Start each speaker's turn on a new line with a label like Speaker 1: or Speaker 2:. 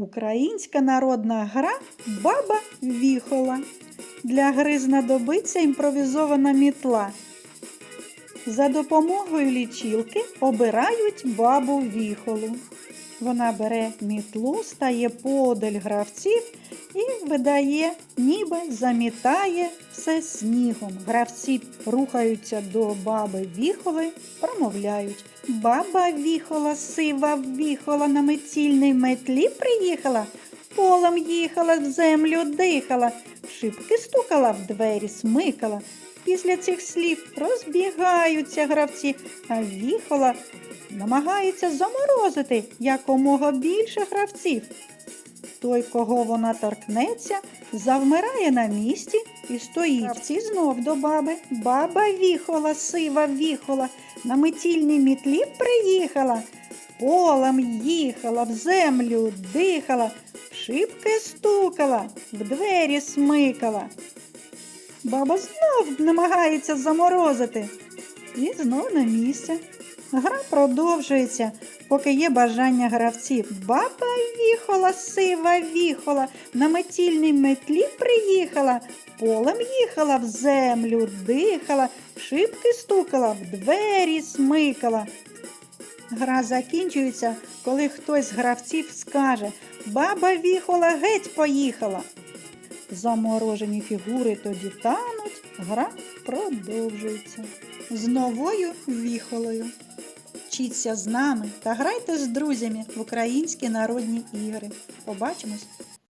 Speaker 1: Українська народна гра Баба Віхола. Для гри знадобиться імпровізована мітла. За допомогою лічилки обирають бабу віхолу. Вона бере мітлу, стає подаль гравців і видає, ніби замітає все снігом. Гравці рухаються до баби віхоли, промовляють. Баба віхола, сива віхола, на метільній метлі приїхала, полем їхала, в землю дихала, шибки стукала, в двері смикала. Після цих слів розбігаються гравці, а віхола намагається заморозити якомога більше гравців. Той, кого вона торкнеться, завмирає на місці і стоїть. Гравці знов до баби. Баба віхола, сива віхола, на метільній мітлі приїхала, полем їхала, в землю дихала, в шибки стукала, в двері смикала. Баба знов намагається заморозити. І знов на місце. Гра продовжується, поки є бажання гравців. Баба віхола, сива віхола, на метільній метлі приїхала, полем їхала в землю, дихала, шибки стукала, в двері смикала. Гра закінчується, коли хтось з гравців скаже Баба віхола геть поїхала. Заморожені фігури тоді тануть, гра продовжується. З новою віхолою. Вчіться з нами та грайте з друзями в українські народні ігри. Побачимось!